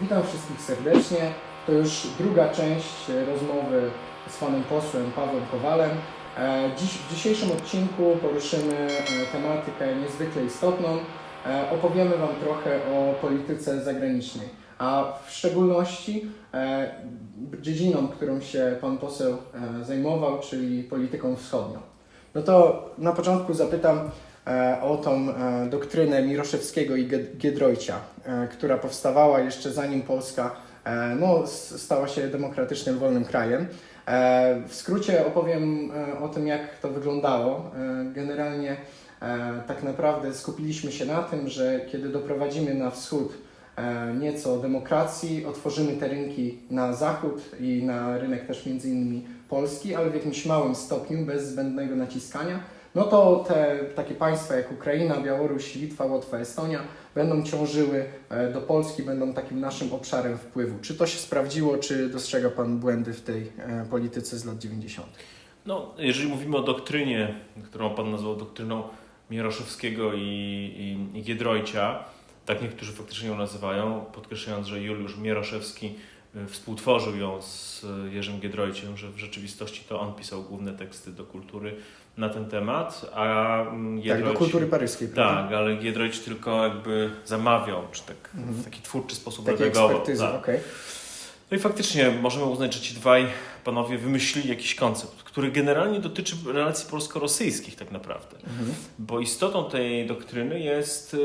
Witam wszystkich serdecznie. To już druga część rozmowy z panem posłem Pawłem Kowalem. E, Dziś, w dzisiejszym odcinku poruszymy e, tematykę niezwykle istotną. E, Opowiemy Wam trochę o polityce zagranicznej, a w szczególności dziedziną, którą się pan poseł zajmował, czyli polityką wschodnią. No to na początku zapytam o tą e, doktrynę Miroszewskiego i Giedroycia, e, która powstawała jeszcze zanim Polska e, no, stała się demokratycznym, wolnym krajem. E, W skrócie opowiem e, o tym, jak to wyglądało. E, Generalnie e, tak naprawdę skupiliśmy się na tym, że kiedy doprowadzimy na wschód e, nieco demokracji, otworzymy te rynki na zachód i na rynek też między innymi Polski, ale w jakimś małym stopniu, bez zbędnego naciskania, no to te takie państwa jak Ukraina, Białoruś, Litwa, Łotwa, Estonia będą ciążyły e, do Polski, będą takim naszym obszarem wpływu. Czy to się sprawdziło, czy dostrzega Pan błędy w tej e, polityce z lat 90.? No, jeżeli mówimy o doktrynie, którą Pan nazwał doktryną Mieroszewskiego i, i, i Giedroycia, tak niektórzy faktycznie ją nazywają, podkreślając, że Juliusz Mieroszewski współtworzył ją z y, Jerzym Giedroyciem, że w rzeczywistości to on pisał główne teksty do kultury na ten temat, a mm, Tak, do Giedroyć- kultury paryskiej, prawda? Tak, ale Giedroyć tylko jakby zamawiał, czy tak Mhm. w taki twórczy sposób Takie redagował. Tak. okej. No i faktycznie możemy uznać, że ci dwaj panowie wymyślili jakiś koncept, który generalnie dotyczy relacji polsko-rosyjskich tak naprawdę. Mhm. Bo istotą tej doktryny jest e,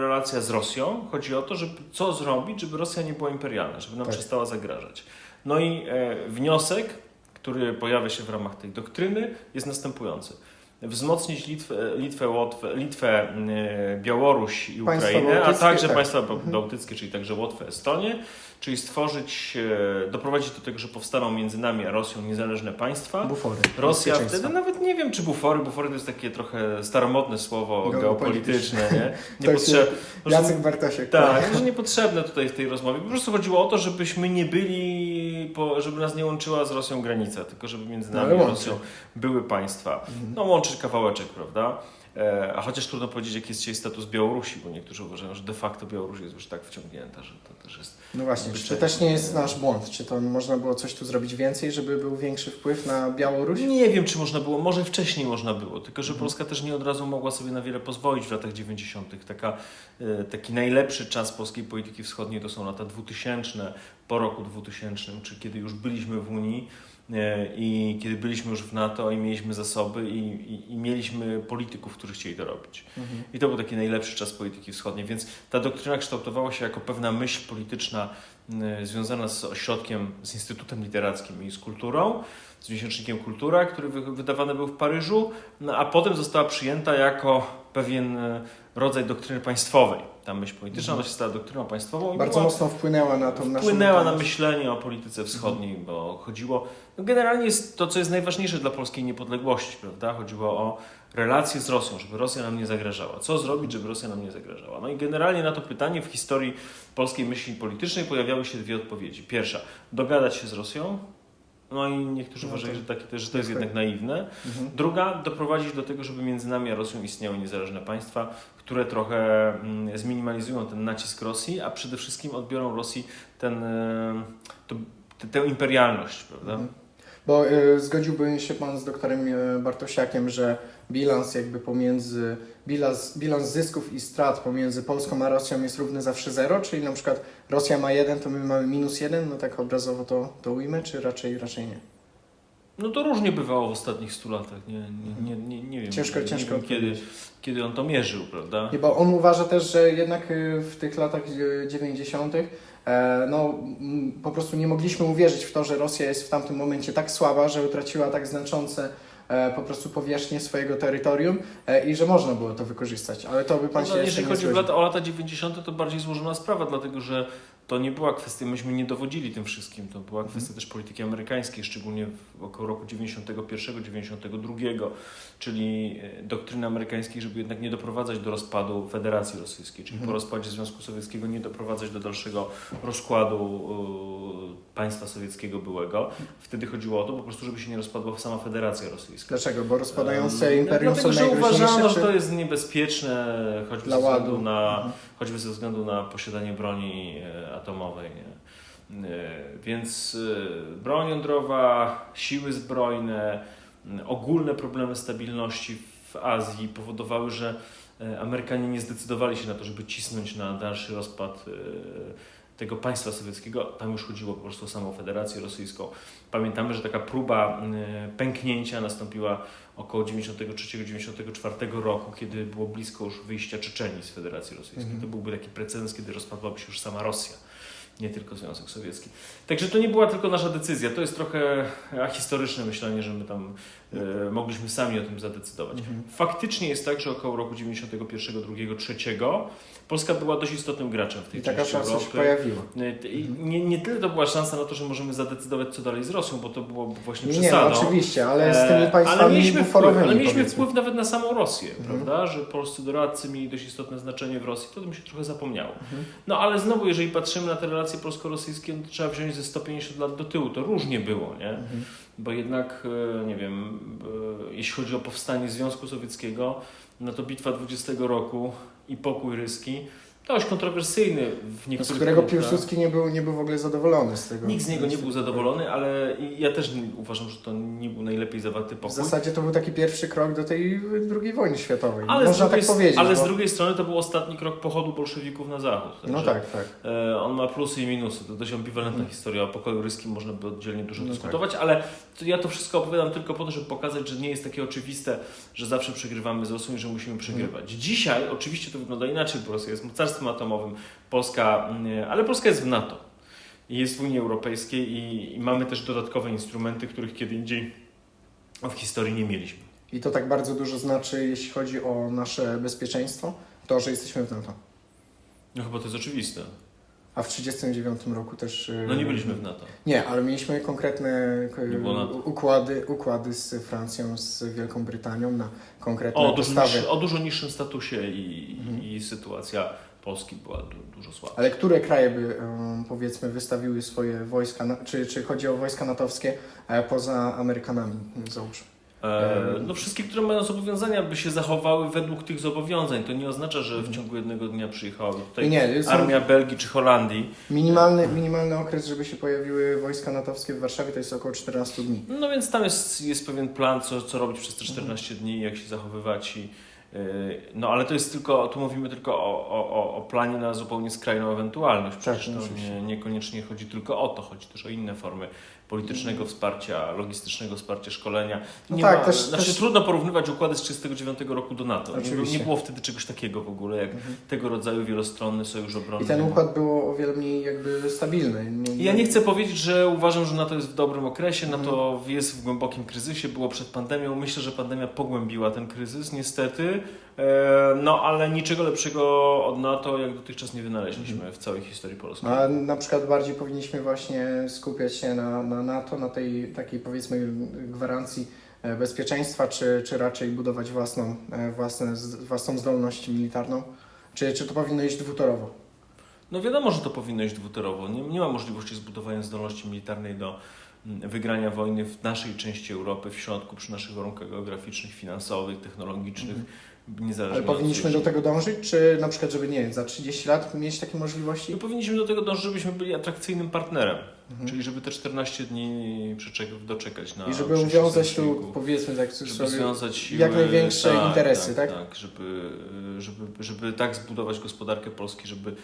relacja z Rosją. Chodzi o to, żeby co zrobić, żeby Rosja nie była imperialna, żeby nam Tak. przestała zagrażać. No i e, wniosek, który pojawia się w ramach tej doktryny, jest następujący. Wzmocnić Litwę, Litwę, Łotwę, Litwę e, Białoruś i Ukrainę, a także tak. państwa Mhm. bałtyckie, czyli także Łotwę, Estonię, czyli stworzyć, e, doprowadzić do tego, że powstaną między nami a Rosją niezależne państwa. Bufory. Rosja wtedy nawet nie wiem, czy bufory. Bufory to jest takie trochę staromodne słowo Geopolityczne. geopolityczne, nie? Jest Niepotrzebne. Jacek Bartosiek. Tak, że niepotrzebne tutaj w tej rozmowie. Po prostu chodziło o to, żebyśmy nie byli, po, żeby nas nie łączyła z Rosją granica, tylko żeby między No, nami a łączy. Rosją były państwa. Mhm. No łączyć kawałeczek, prawda? E, A chociaż trudno powiedzieć, jaki jest dzisiaj status Białorusi, bo niektórzy uważają, że de facto Białoruś jest już tak wciągnięta, że to też jest No właśnie, czy to też nie jest nasz błąd? Czy to można było coś tu zrobić więcej, żeby był większy wpływ na Białoruś? Nie wiem, czy można było, może wcześniej można było, tylko że Mhm. Polska też nie od razu mogła sobie na wiele pozwolić w latach 90. Taka, e, taki najlepszy czas polskiej polityki wschodniej to są lata 2000, po roku 2000, czy kiedy już byliśmy w Unii i kiedy byliśmy już w NATO i mieliśmy zasoby i, i, i mieliśmy polityków, którzy chcieli to robić. Mhm. I to był taki najlepszy czas polityki wschodniej, więc ta doktryna kształtowała się jako pewna myśl polityczna y, związana z ośrodkiem, z Instytutem Literackim i z kulturą, z miesięcznikiem Kultura, który wy- wydawany był w Paryżu, no, a potem została przyjęta jako pewien y, rodzaj doktryny państwowej. Ta myśl polityczna Mhm. ona się stała doktryną państwową Bardzo była, mocno wpłynęła na tą naszą wpłynęła na myślenie o polityce wschodniej, bo chodziło, no generalnie jest to, co jest najważniejsze dla polskiej niepodległości, prawda? Chodziło o relacje z Rosją, żeby Rosja nam nie zagrażała. Co zrobić, żeby Rosja nam nie zagrażała? No i generalnie na to pytanie w historii polskiej myśli politycznej pojawiały się dwie odpowiedzi. Pierwsza, dogadać się z Rosją, no i niektórzy No uważają, to- że, takie, że to jest tak. jednak naiwne. Mhm. Druga, doprowadzić do tego, żeby między nami a Rosją istniały niezależne państwa, które trochę mm, zminimalizują ten nacisk Rosji, a przede wszystkim odbiorą Rosji ten, e, to, tę- tę imperialność, prawda? Mhm. Bo y, zgodziłby się Pan z doktorem y, Bartosiakiem, że bilans jakby pomiędzy, bilans, bilans zysków i strat pomiędzy Polską a Rosją jest równy zawsze zero, czyli na przykład Rosja ma jeden, to my mamy minus jeden, no tak obrazowo to, to ujmę, czy raczej, raczej nie? No to różnie bywało w ostatnich stu latach. Nie, nie, nie, nie, nie wiem, Ciężko, nie, ciężko wiem kiedy, kiedy on to mierzył, prawda? Nie, bo on uważa też, że jednak y, w tych latach y, 90. e, no, po prostu nie mogliśmy uwierzyć w to, że Rosja jest w tamtym momencie tak słaba, że utraciła tak znaczące e, po prostu powierzchnię swojego terytorium e, i że można było to wykorzystać. Ale to by Pan No, się jeszcze jeżeli nie chodzi o lata, o lata 90., to bardziej złożona sprawa, dlatego że to nie była kwestia, myśmy nie dowodzili tym wszystkim, to była kwestia też polityki amerykańskiej, szczególnie w około roku 91-92, czyli e, doktryny amerykańskiej, żeby jednak nie doprowadzać do rozpadu Federacji Rosyjskiej, czyli Mhm. po rozpadzie Związku Sowieckiego nie doprowadzać do dalszego rozkładu e, państwa sowieckiego byłego. Wtedy chodziło o to po prostu, żeby się nie rozpadła sama Federacja Rosyjska. Dlaczego? Bo rozpadające Em, imperium Dlatego, są że uważano, że to jest niebezpieczne, choćby ze względu na Mhm. choćby ze względu na posiadanie broni e, atomowej. E, Więc e, broń jądrowa, siły zbrojne, m, ogólne problemy stabilności w Azji powodowały, że e, Amerykanie nie zdecydowali się na to, żeby cisnąć na dalszy rozpad e, tego państwa sowieckiego. Tam już chodziło po prostu o samą Federację Rosyjską. Pamiętamy, że taka próba e, pęknięcia nastąpiła około 93-94 roku, kiedy było blisko już wyjścia Czeczenii z Federacji Rosyjskiej. Mhm. To byłby taki precedens, kiedy rozpadłaby się już sama Rosja, nie tylko Związek Sowiecki. Także to nie była tylko nasza decyzja, to jest trochę ahistoryczne myślenie, że my tam e, mogliśmy sami o tym zadecydować. Mhm. Faktycznie jest tak, że około roku 91, 2, 3 Polska była dość istotnym graczem w tej I taka części szansa się Europy. pojawiła. I nie, nie tyle to była szansa na to, że możemy zadecydować, co dalej z Rosją, bo to było właśnie Nie, nie, no, przesadą. oczywiście, ale z E, tymi państwami ale mieliśmy wpływ, ale mieliśmy powiedzmy. wpływ nawet na samą Rosję, Mhm. prawda? Że polscy doradcy mieli dość istotne znaczenie w Rosji, to tym się trochę zapomniało. Mhm. No ale znowu, jeżeli patrzymy na te relacje polsko-rosyjskie, no, to trzeba wziąć ze 150 lat do tyłu, to różnie było, nie? Mhm. Bo jednak, e, nie wiem, e, jeśli chodzi o powstanie Związku Sowieckiego, no to bitwa 20 roku i pokój ryski, dość kontrowersyjny w Z niektórych którego punktach. Piłsudski nie był, nie był w ogóle zadowolony z tego. Nikt z niego nie z był zadowolony, ale ja też uważam, że to nie był najlepiej zawarty W pokój. zasadzie to był taki pierwszy krok do tej II wojny światowej. Ale, z Można drugiej, tak powiedzieć. ale z bo- drugiej strony to był ostatni krok pochodu bolszewików na zachód. No tak, tak. e, On ma plusy i minusy. To dość ambiwalentna Mhm. historia. O pokoju ryskim można by oddzielnie dużo No dyskutować, ale to ja to wszystko opowiadam tylko po to, żeby pokazać, że nie jest takie oczywiste, że zawsze przegrywamy z Rosją i że musimy przegrywać. Mhm. Dzisiaj oczywiście to wygląda inaczej, bo Rosja jest mocarstwem atomowym, Polska, mm, ale Polska jest w NATO. Jest w Unii Europejskiej i, i mamy też dodatkowe instrumenty, których kiedy indziej w historii nie mieliśmy. I to tak bardzo dużo znaczy, jeśli chodzi o nasze bezpieczeństwo, to, że jesteśmy w NATO. No chyba to jest oczywiste. A w 1939 roku też... y, No nie byliśmy w NATO. Nie, ale mieliśmy konkretne układy, układy z Francją, z Wielką Brytanią na konkretne O dużo, niższy, o dużo niższym statusie i, Mhm. i sytuacja Polski była du, dużo słabsza. Ale które kraje by, powiedzmy, wystawiły swoje wojska, na, czy, czy chodzi o wojska natowskie e, poza Amerykanami, załóżmy? E, no wszystkie, które mają zobowiązania, by się zachowały według tych zobowiązań. To nie oznacza, że w Mhm. ciągu jednego dnia przyjechałaby tutaj Nie, armia Belgii czy Holandii. minimalny, minimalny okres, żeby się pojawiły wojska natowskie w Warszawie, to jest około 14 dni. No więc tam jest, jest pewien plan, co, co robić przez te Mhm. 14 dni, jak się zachowywać. I, no ale to jest tylko, tu mówimy tylko o, o, o- planie na zupełnie skrajną ewentualność. Przecież Tak, to nie, niekoniecznie chodzi tylko o to, chodzi też o inne formy politycznego wsparcia, logistycznego wsparcia, szkolenia. No Nie tak, ma, też- znaczy też- trudno porównywać układy z 1939 roku do NATO. Oczywiście. nie było wtedy czegoś takiego w ogóle, jak Mhm. tego rodzaju wielostronny sojusz obronny. I ten układ był o wiele mniej jakby stabilny. Nie, Ja nie chcę powiedzieć, że uważam, że NATO jest w dobrym okresie, Mhm. NATO jest w głębokim kryzysie, było przed pandemią. Myślę, że pandemia pogłębiła ten kryzys, niestety. E, No, ale niczego lepszego od NATO jak dotychczas nie wynaleźliśmy Mhm. w całej historii Polski. A na przykład bardziej powinniśmy właśnie skupiać się na, na NATO, na tej takiej powiedzmy gwarancji e, bezpieczeństwa, czy, czy raczej budować własną, e, własne, własną zdolność militarną? Czy, czy to powinno iść dwutorowo? No wiadomo, że to powinno iść dwutorowo. Nie, nie ma możliwości zbudowania zdolności militarnej do mm, wygrania wojny w naszej części Europy, w środku, przy naszych warunkach geograficznych, finansowych, technologicznych, niezależnie. Ale od powinniśmy do tego dążyć, czy na przykład, żeby nie wiem, za 30 lat mieć takie możliwości? No powinniśmy do tego dążyć, żebyśmy byli atrakcyjnym partnerem. Mhm. Czyli żeby te 14 dni doczekać na I żeby przyszłym uwiązać tu, powiedzmy tak żeby cudzysłowie, związać siły, jak największe interesy, tak? Tak, żeby, żeby, żeby tak zbudować gospodarkę Polski, żeby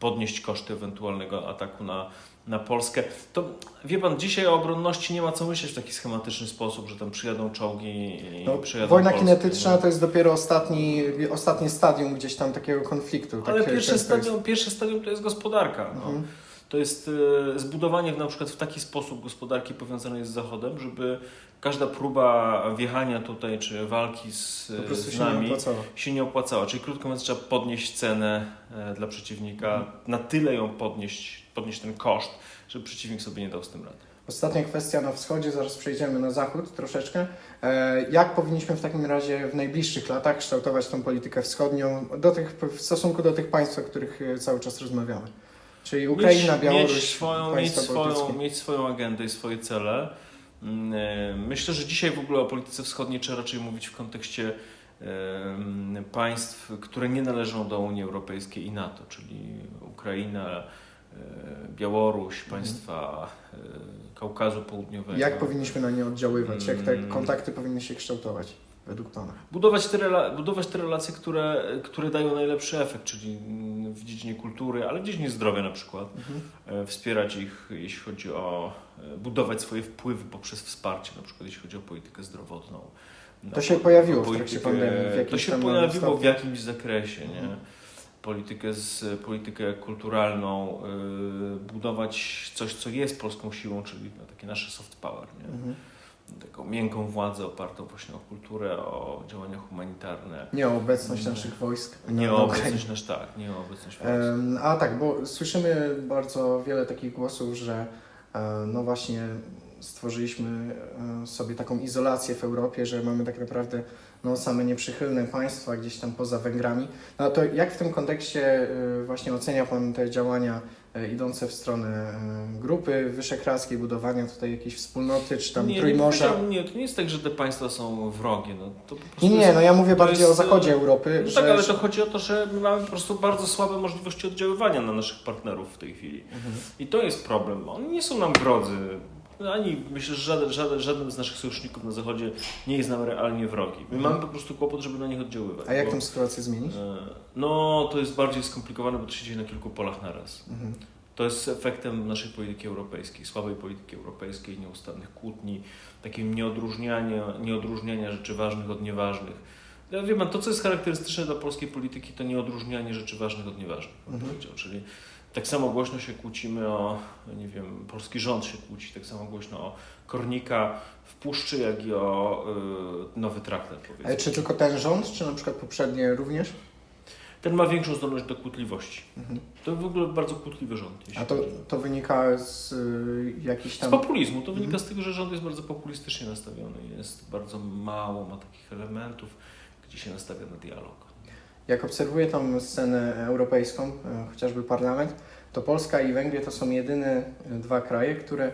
podnieść koszty ewentualnego ataku na, na Polskę. To wie pan, dzisiaj o obronności nie ma co myśleć w taki schematyczny sposób, że tam przyjadą czołgi i No, przyjadą wojna Polskę, kinetyczna nie? to jest dopiero ostatni, ostatnie stadium gdzieś tam takiego konfliktu. Ale takie pierwsze jest. stadium, pierwsze stadium to jest gospodarka. No. Mhm. To jest e, zbudowanie na przykład w taki sposób gospodarki powiązanej z Zachodem, żeby każda próba wjechania tutaj czy walki z, prostu z się nie nami opłacało. się nie opłacała. Czyli krótko mówiąc, trzeba podnieść cenę e, dla przeciwnika, na tyle ją podnieść, podnieść ten koszt, żeby przeciwnik sobie nie dał z tym rady. Ostatnia kwestia na wschodzie, zaraz przejdziemy na zachód troszeczkę. E, Jak powinniśmy w takim razie w najbliższych latach kształtować tą politykę wschodnią do tych, w stosunku do tych państw, o których e, cały czas rozmawiamy? Czyli Ukraina, mieć, Białoruś, mieć swoją, mieć, swoją, mieć swoją agendę i swoje cele. Mm, e, Myślę, że dzisiaj w ogóle o polityce wschodniej trzeba raczej mówić w kontekście państw, które nie należą do Unii Europejskiej i NATO, czyli Ukraina, Białoruś, państwa e, Kaukazu Południowego. Jak powinniśmy na nie oddziaływać? Jak te Mm. kontakty powinny się kształtować według Pana? Budować te, rela- budować te relacje, które, które dają najlepszy efekt, czyli w dziedzinie kultury, ale w dziedzinie zdrowia na przykład. E, Wspierać ich, jeśli chodzi o e, budować swoje wpływy poprzez wsparcie, na przykład jeśli chodzi o politykę zdrowotną. To Na się po- pojawiło w politykę- trakcie pandemii, w To się pojawiło stopniu. w jakimś zakresie, nie? Mhm. Politykę, z, politykę kulturalną, y, budować coś, co jest polską siłą, czyli no, takie nasze soft power, nie? Mhm. Taką miękką władzę opartą właśnie o kulturę, o działania humanitarne. Nie o obecność Nie. naszych wojsk. Nie o obecność nasz tak, nie o obecność wojsk. A tak, bo słyszymy bardzo wiele takich głosów, że e, no właśnie stworzyliśmy e, sobie taką izolację w Europie, że mamy tak naprawdę no, same nieprzychylne państwa gdzieś tam poza Węgrami. No to jak w tym kontekście e, właśnie ocenia Pan te działania e, idące w stronę e, grupy wyszehradzkiej, budowania tutaj jakiejś wspólnoty, czy tam nie, nie, Trójmorza? powiedziałbym, nie, to nie jest tak, że te państwa są wrogie. No, to po Nie, nie, jest, no ja mówię bardziej jest, o zachodzie Europy, no że... tak, ale to chodzi o to, że my mamy po prostu bardzo słabe możliwości oddziaływania na naszych partnerów w tej chwili. Mhm. I to jest problem. Oni nie są nam drodzy. Ani myślę, że żaden, żaden, żaden z naszych sojuszników na zachodzie nie jest nam realnie wrogi. My Mhm. mamy po prostu kłopot, żeby na nich oddziaływać. A jak bo, tę sytuację zmienić? e, No, to jest bardziej skomplikowane, bo to się dzieje na kilku polach naraz. Mhm. To jest efektem naszej polityki europejskiej, słabej polityki europejskiej, nieustannych kłótni, takim nieodróżniania, nieodróżniania rzeczy ważnych od nieważnych. Ja wiem, to co jest charakterystyczne dla polskiej polityki, to nieodróżnianie rzeczy ważnych od nieważnych, Mhm. powiedział. Czyli tak samo głośno się kłócimy o, nie wiem, polski rząd się kłóci, tak samo głośno o kornika w puszczy, jak i o y, nowy traktat. Ale czy tylko ten rząd, czy na przykład poprzednie również? Ten ma większą zdolność do kłótliwości. Mhm. To w ogóle bardzo kłótliwy rząd. A to, to wynika z y, jakichś Z tam... populizmu. To wynika Mhm. z tego, że rząd jest bardzo populistycznie nastawiony. Jest bardzo mało, ma takich elementów, gdzie się nastawia na dialog. Jak obserwuję tą scenę europejską, y, chociażby parlament, to Polska i Węgry to są jedyne y, dwa kraje, które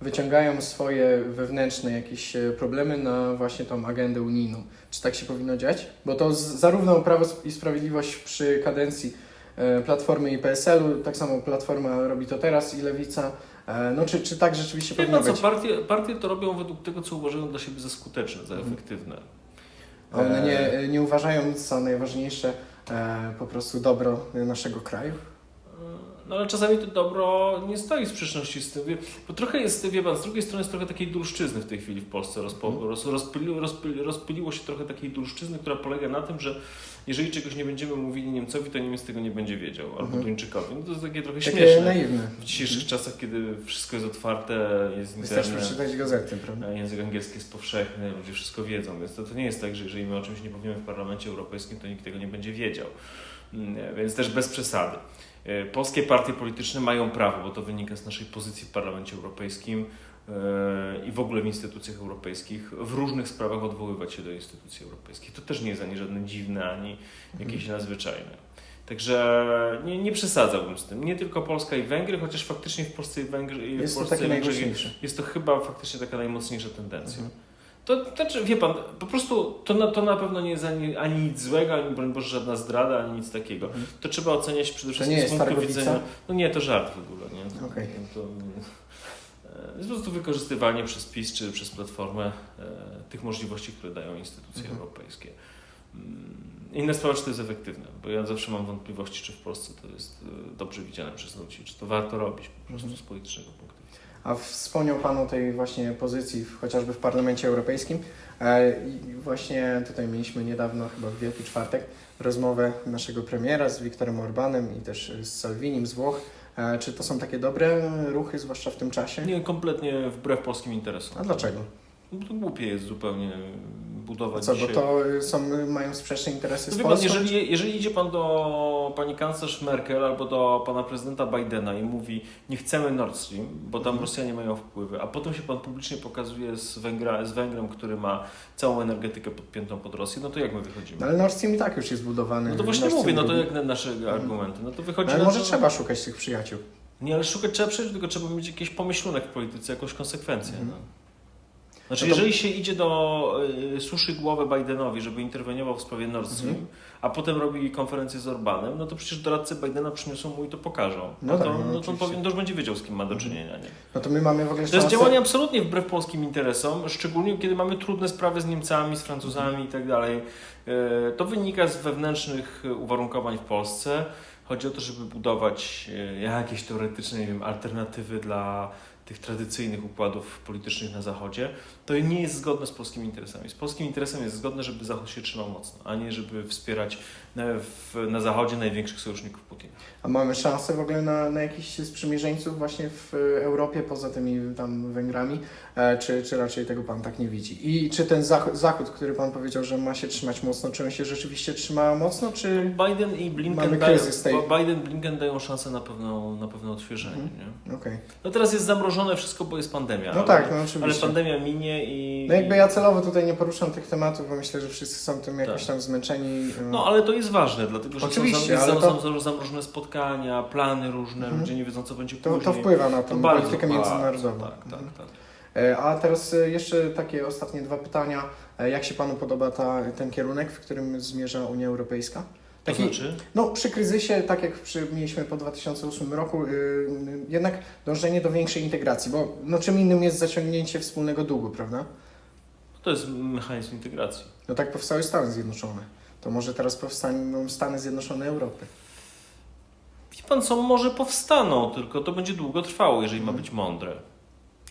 wyciągają swoje wewnętrzne jakieś y, problemy na właśnie tą agendę unijną. Czy tak się powinno dziać? Bo to z, zarówno Prawo i Sprawiedliwość przy kadencji Platformy i PSL-u, tak samo Platforma robi to teraz i Lewica. E, No czy, czy tak rzeczywiście powinno co, być? partie, partie to robią według tego, co uważają dla siebie za skuteczne, za Mhm. efektywne. A One E, nie, nie uważają za najważniejsze e, po prostu dobro naszego kraju. No ale czasami to dobro nie stoi w sprzeczności z tym. Bo trochę jest, wie pan, z drugiej strony jest trochę takiej dulszczyzny w tej chwili w Polsce. Rozpo, Mhm. roz, rozpyli, rozpyli, rozpyliło się trochę takiej dulszczyzny, która polega na tym, że jeżeli czegoś nie będziemy mówili Niemcowi, to Niemiec tego nie będzie wiedział, albo Mhm. Duńczykowi. No to jest takie trochę Takie śmieszne. naiwne. W dzisiejszych czasach, kiedy wszystko jest otwarte, jest Wystarczy internet, przeczytać gazety, prawda? a język angielski jest powszechny, ludzie wszystko wiedzą, więc to, to nie jest tak, że jeżeli my o czymś nie powiemy w Parlamencie Europejskim, to nikt tego nie będzie wiedział. Mm, Więc też bez przesady. E, Polskie partie polityczne mają prawo, bo to wynika z naszej pozycji w Parlamencie Europejskim e, i w ogóle w instytucjach europejskich, w różnych sprawach odwoływać się do instytucji europejskich. To też nie jest ani żadne dziwne, ani jakieś nadzwyczajne. Także nie, nie przesadzałbym z tym. Nie tylko Polska i Węgry, chociaż faktycznie w Polsce i Węgry w Jest to Polsce Węgrzech najgłośniejsze. jest to chyba faktycznie taka najmocniejsza tendencja. Mhm. To, to znaczy, wie pan, po prostu to na, to na pewno nie jest ani, ani nic złego, ani broń Boże żadna zdrada, ani nic takiego. Mhm. To trzeba oceniać przede To wszystkim z punktu widzenia. No nie, to żart w ogóle, nie? To, Okej. to, e, jest po prostu wykorzystywanie przez PiS czy przez Platformę e, tych możliwości, które dają instytucje Mhm. europejskie. Mm, Inna sprawa, czy to jest efektywne, bo ja zawsze mam wątpliwości, czy w Polsce to jest e, dobrze widziane przez ludzi, czy to warto robić po prostu Mhm. z politycznego punktu widzenia. A wspomniał Pan o tej właśnie pozycji w, chociażby w Parlamencie Europejskim. E, I właśnie tutaj mieliśmy niedawno, chyba w Wielki Czwartek, rozmowę naszego premiera z Viktorem Orbanem i też z Salvinim z Włoch. E, Czy to są takie dobre ruchy, zwłaszcza w tym czasie? Nie, kompletnie wbrew polskim interesom. A dlaczego? No to głupie jest zupełnie budować Co, bo to są, mają sprzeczne interesy No z pan, jeżeli, jeżeli idzie pan do pani kanclerz Merkel albo do pana prezydenta Bidena i mówi nie chcemy Nord Stream, bo tam Mhm. Rosjanie mają wpływy, a potem się pan publicznie pokazuje z, Węgra, z Węgrem, który ma całą energetykę podpiętą pod Rosję, no to jak my wychodzimy? No, ale Nord Stream i tak już jest budowany. No to właśnie mówię, no to jak na nasze argumenty? No to wychodzi No, ale może to... trzeba szukać tych przyjaciół. Nie, ale szukać trzeba przecież, tylko trzeba mieć jakiś pomyślunek w polityce, jakąś konsekwencję. Mhm. No. Znaczy, No to- jeżeli się idzie do y, suszy głowę Bidenowi, żeby interweniował w sprawie Nord Stream, Mhm. a potem robi konferencję z Orbanem, no to przecież doradcy Bidena przyniosą mu i to pokażą. No No, tak, to, no no, to powiem, to już będzie wiedział, z kim ma do czynienia. Nie? No to my mamy w ogóle To jest szansę- działanie absolutnie wbrew polskim interesom, szczególnie kiedy mamy trudne sprawy z Niemcami, z Francuzami i tak dalej. E, To wynika z wewnętrznych e, uwarunkowań w Polsce. Chodzi o to, żeby budować jakieś teoretyczne nie wiem, alternatywy dla tych tradycyjnych układów politycznych na Zachodzie. To nie jest zgodne z polskimi interesami. Z polskim interesem jest zgodne, żeby Zachód się trzymał mocno, a nie żeby wspierać w, na Zachodzie największych sojuszników Putina. A mamy szansę w ogóle na, na jakichś sprzymierzeńców właśnie w e, Europie, poza tymi tam Węgrami, e, czy, czy raczej tego Pan tak nie widzi? I czy ten zachód, zachód, który Pan powiedział, że ma się trzymać mocno, czy on się rzeczywiście trzyma mocno, czy... Biden i Blinken, Mamy dają, kryzys tej- Biden Blinken dają szansę na pewne, na pewne odświeżenie. Mhm. Nie? Okej. No teraz jest zamrożone wszystko, bo jest pandemia. No ale, tak, no Ale oczywiście. pandemia minie i... No jakby ja celowo tutaj nie poruszam tych tematów, bo myślę, że wszyscy są tym jakoś Tak. tam zmęczeni. e, No ale to jest ważne, dlatego że Oczywiście, są, zam, to- są, są zamrożone spotkania, plany różne, Mhm. ludzie nie wiedzą co będzie to, później. to wpływa na To tą politykę międzynarodową. Tak, tak, Mhm. tak. E, A teraz e, jeszcze takie ostatnie dwa pytania. E, Jak się Panu podoba ta, ten kierunek, w którym zmierza Unia Europejska? To Taki, znaczy? No, przy kryzysie, tak jak przy, mieliśmy po 2008 roku, yy, jednak dążenie do większej integracji, bo no, czym innym jest zaciągnięcie wspólnego długu, prawda? To jest mechanizm integracji. No tak powstały Stany Zjednoczone. To może teraz powstaną Stany Zjednoczone Europy. Wie pan co, może powstaną, tylko to będzie długo trwało, jeżeli ma Mhm. być mądre.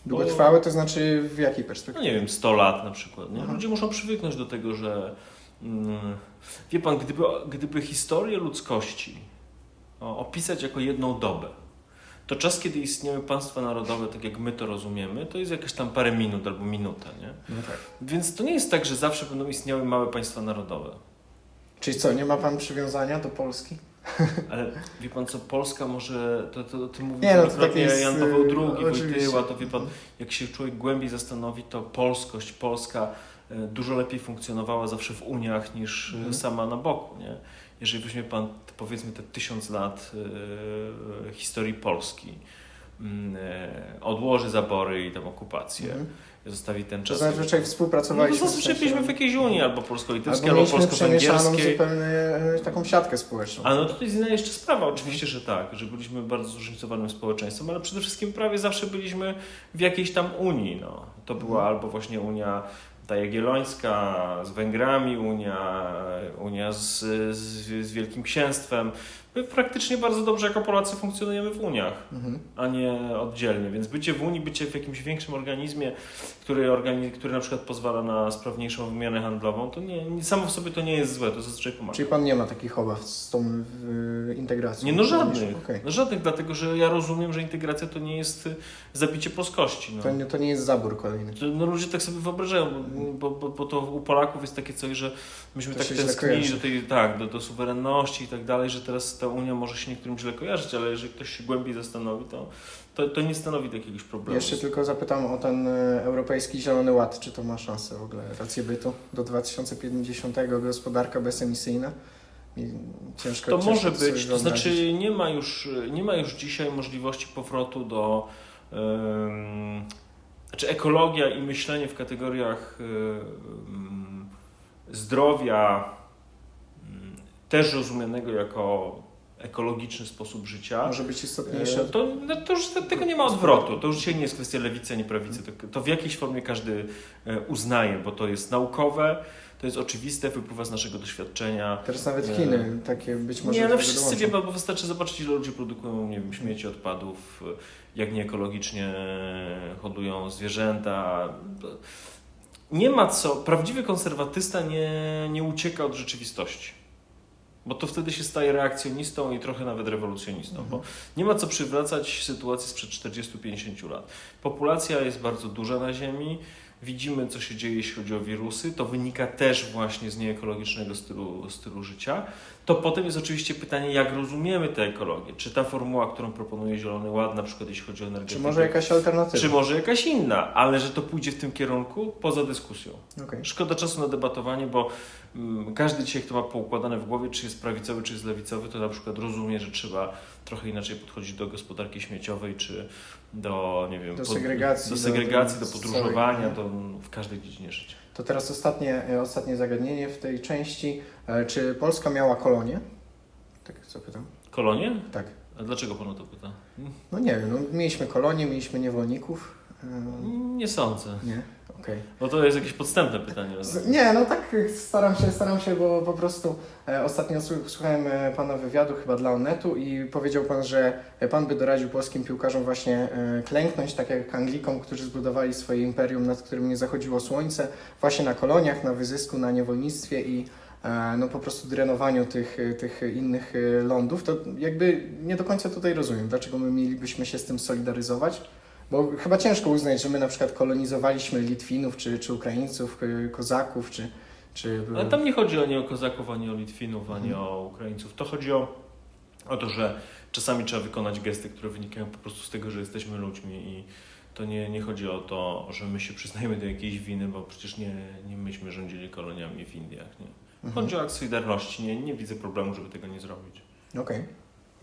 Długotrwałe to znaczy w jakiej No perspektywie? nie wiem, 100 lat na przykład. Nie? Aha. Ludzie muszą przywyknąć do tego, że mm, wie pan, gdyby, gdyby historię ludzkości o, opisać jako jedną dobę, to czas, kiedy istniały państwa narodowe, tak jak my to rozumiemy, to jest jakieś tam parę minut albo minuta, nie? No tak. Więc to nie jest tak, że zawsze będą istniały małe państwa narodowe. Czyli co, nie ma Pan przywiązania do Polski? Ale wie pan co, Polska może, to, to, to mówił Nie, no to tak jest, Jan Paweł y, II, oczywiście. Wojtyła, to wie pan, jak się człowiek głębiej zastanowi, to polskość, Polska e, dużo lepiej funkcjonowała zawsze w Uniach niż e, Mhm. sama na boku, nie? Jeżeli weźmie pan, powiedzmy, te tysiąc lat historii Polski, odłoży zabory i tam okupację, Mhm. zostawi ten To czas... zazwyczaj no współpracowaliśmy. to zazwyczaj byliśmy w jakiejś Unii, albo polsko-litewskiej, Albo albo, polsko-węgierskiej. zupełnie e, taką siatkę społeczną. A no to jest inna jeszcze sprawa, oczywiście, że tak, że byliśmy bardzo zróżnicowanym społeczeństwem, ale przede wszystkim prawie zawsze byliśmy w jakiejś tam Unii. No. To była Mhm. albo właśnie Unia ta Jagiellońska z Węgrami, Unia, Unia z, z, z Wielkim Księstwem. My praktycznie bardzo dobrze jako Polacy funkcjonujemy w Uniach, Mhm. a nie oddzielnie, więc bycie w Unii, bycie w jakimś większym organizmie, który, organi- który na przykład pozwala na sprawniejszą wymianę handlową, to nie, nie, samo w sobie to nie jest złe, to zazwyczaj pomaga. Czyli Pan nie ma takich obaw z tą y, integracją? Nie, no żadnych. Okej. No żadnych, dlatego że ja rozumiem, że integracja to nie jest zabicie polskości. No. To, nie, to nie jest zabór kolejny. To, no ludzie tak sobie wyobrażają, bo, bo, bo to u Polaków jest takie coś, że myśmy To tak tęsknili do tej, tak, do, do suwerenności i tak dalej, że teraz ta Unia może się niektórym źle kojarzyć, ale jeżeli ktoś się głębiej zastanowi, to, to, to nie stanowi to jakiegoś problemu. Jeszcze tylko zapytam o ten e, Europejski Zielony Ład. Czy to ma szansę w ogóle rację bytu do 2050 gospodarka bezemisyjna? Ciężko To ciężko może sobie być, to znaczy nie ma już, nie ma już dzisiaj możliwości powrotu do znaczy ekologia i myślenie w kategoriach em, zdrowia em, też rozumianego jako ekologiczny sposób życia. Może być istotniejsze. To, no, to już te- tego nie ma odwrotu. To już dzisiaj nie jest kwestia lewicy, ani prawicy. To, to w jakiejś formie każdy uznaje, bo to jest naukowe, to jest oczywiste, wypływa z naszego doświadczenia. Teraz nawet. Chiny takie być może Nie, no tego wszyscy wie, bo wystarczy zobaczyć, ile ludzie produkują, nie wiem, śmieci, odpadów, jak nieekologicznie hodują zwierzęta. Nie ma co, prawdziwy konserwatysta nie, nie ucieka od rzeczywistości. Bo to wtedy się staje reakcjonistą i trochę nawet rewolucjonistą, Mhm. bo nie ma co przywracać sytuacji sprzed 40-50 lat. Populacja jest bardzo duża na Ziemi, widzimy co się dzieje, jeśli chodzi o wirusy, to wynika też właśnie z nieekologicznego stylu, stylu życia. To potem jest oczywiście pytanie, jak rozumiemy tę ekologię. Czy ta formuła, którą proponuje Zielony Ład, na przykład jeśli chodzi o energetykę, Czy może jakaś alternatywa? czy może jakaś inna, ale że to pójdzie w tym kierunku, poza dyskusją. Okej. Szkoda czasu na debatowanie, bo mm, każdy dzisiaj, kto ma poukładane w głowie, czy jest prawicowy, czy jest lewicowy, to na przykład rozumie, że trzeba trochę inaczej podchodzić do gospodarki śmieciowej, czy do, nie wiem, Do segregacji, do, do- segregacji, do, do podróżowania, do, w każdej dziedzinie życia. To teraz ostatnie, e, ostatnie zagadnienie w tej części. E, Czy Polska miała kolonię? Tak zapytam. Kolonie? Tak. A dlaczego pan o to pyta? No nie wiem, no, mieliśmy kolonię, mieliśmy niewolników. E, Nie sądzę. Nie, okej. Bo to jest jakieś podstępne pytanie. Z- Nie, no tak staram się, staram się, bo po prostu e, ostatnio słu- słuchałem e, pana wywiadu chyba dla Onetu i powiedział pan, że e, pan by doradził polskim piłkarzom właśnie e, klęknąć, tak jak Anglikom, którzy zbudowali swoje imperium, nad którym nie zachodziło słońce, właśnie na koloniach, na wyzysku, na niewolnictwie i e, no po prostu drenowaniu tych, e, tych innych e, lądów, to jakby nie do końca tutaj rozumiem, dlaczego my mielibyśmy się z tym solidaryzować. Bo chyba ciężko uznać, że my na przykład kolonizowaliśmy Litwinów, czy, czy Ukraińców, y, Kozaków, czy... czy Ale tam nie chodzi ani o Kozaków, ani o Litwinów, ani Mhm. o Ukraińców. To chodzi o, o to, że czasami trzeba wykonać gesty, które wynikają po prostu z tego, że jesteśmy ludźmi i to nie, nie chodzi o to, że my się przyznajemy do jakiejś winy, bo przecież nie, nie myśmy rządzili koloniami w Indiach. Nie? Mhm. Chodzi o akt solidarności. Nie, nie widzę problemu, żeby tego nie zrobić. Okej.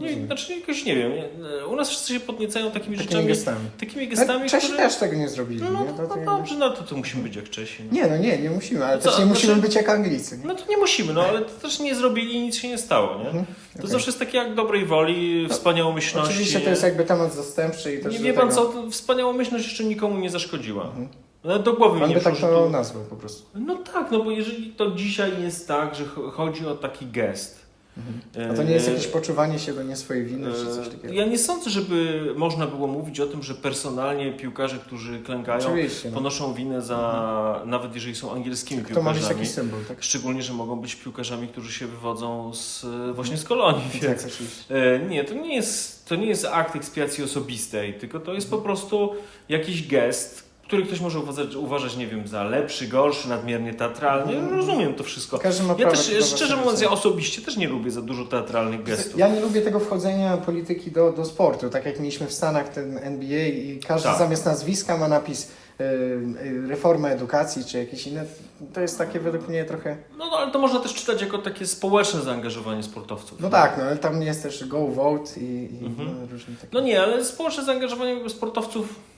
Nie, znaczy jakoś nie wiem. nie- U nas wszyscy się podniecają takimi, Takimi rzeczami, gestami. takimi No, gestami, Czesi które... też tego nie zrobili, No, nie? no, To, to no dobrze, no to, to musimy być jak Czesi. Nie, no nie, nie musimy, ale No też nie znaczy- musimy być jak Anglicy. Nie? No to nie musimy, no ale to też nie zrobili i nic się nie stało, nie? Mhm. To Okej. zawsze jest taki akt dobrej woli, wspaniałomyślności. Oczywiście to jest jakby temat zastępczy i też Nie wie pan tego... co, to wspaniałomyślność jeszcze nikomu nie zaszkodziła. Mhm. Nawet do głowy mi Pan nie by tak to to... nazwał po prostu. No tak, no bo jeżeli to dzisiaj jest tak, że cho- chodzi o taki gest. Mhm. A to nie jest e, jakieś poczuwanie się do nie swojej winy, czy coś e, takiego? Ja nie sądzę, żeby można było mówić o tym, że personalnie piłkarze, którzy klękają, Oczywiście. No. ponoszą winę za, nawet jeżeli są angielskimi To ma być piłkarzami. taki symbol, tak? Szczególnie, że mogą być piłkarzami, którzy się wywodzą z, właśnie z kolonii. Tak, Więc, e, nie, to nie, jest, to nie jest akt ekspiacji osobistej, tylko to jest po prostu jakiś gest, który ktoś może uważać, uważać, nie wiem, za lepszy, gorszy, nadmiernie teatralny. Mhm. Rozumiem to wszystko. Każdy ma Ja też, szczerze mówiąc, ja osobiście też nie lubię za dużo teatralnych gestów. Ja nie lubię tego wchodzenia polityki do, do sportu, tak jak mieliśmy w Stanach ten NBA i każdy Tak. zamiast nazwiska ma napis y, y, reforma edukacji czy jakieś inne. To jest takie według mnie trochę... No, no ale to można też czytać jako takie społeczne zaangażowanie sportowców. No tak, no ale tam jest też go vote i, i Mhm. no, różne takie... No nie, ale społeczne zaangażowanie sportowców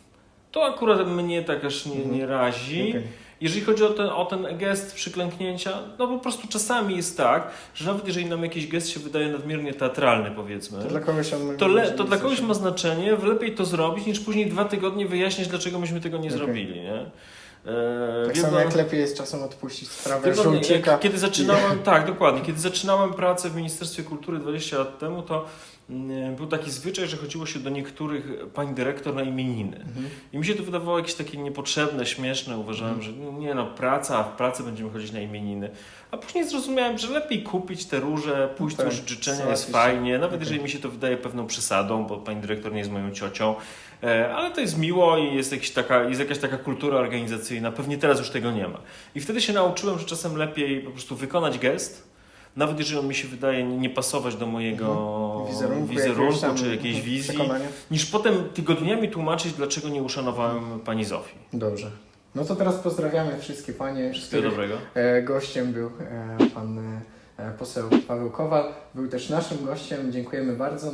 to akurat mnie tak aż nie, nie razi. Okej. Jeżeli chodzi o ten, o ten gest przyklęknięcia, no po prostu czasami jest tak, że nawet jeżeli nam jakiś gest się wydaje nadmiernie teatralny, powiedzmy, To dla kogoś on to, le, to dla kogoś ma znaczenie, lepiej to zrobić, niż później dwa tygodnie wyjaśniać, dlaczego myśmy tego nie Okej. zrobili, nie? E, Tak samo pan- jak lepiej jest czasem odpuścić sprawę jak, kiedy zaczynałem, tak, dokładnie, kiedy zaczynałem pracę w Ministerstwie Kultury 20 lat temu, to był taki zwyczaj, że chodziło się do niektórych pań dyrektor na imieniny. Mhm. I mi się to wydawało jakieś takie niepotrzebne, śmieszne. Uważałem, że no nie no, praca, a w pracy będziemy chodzić na imieniny. A później zrozumiałem, że lepiej kupić te róże, pójść Tak, złożyć życzenia, załatwić jest fajnie. Nawet Okej. jeżeli mi się to wydaje pewną przesadą, bo pani dyrektor nie jest moją ciocią. E, Ale to jest miło i jest, jakiś taka, jest jakaś taka kultura organizacyjna. Pewnie teraz już tego nie ma. I wtedy się nauczyłem, że czasem lepiej po prostu wykonać gest, nawet jeżeli on mi się wydaje nie pasować do mojego Wizerunku, wizerunku tam, czy jakiejś mhm, wizji, niż potem tygodniami tłumaczyć, dlaczego nie uszanowałem pani Zofii. Dobrze. No to teraz pozdrawiamy wszystkie panie. Wszystkiego dobrego. E, Gościem był e, pan e, poseł Paweł Kowal. Był też naszym gościem. Dziękujemy bardzo.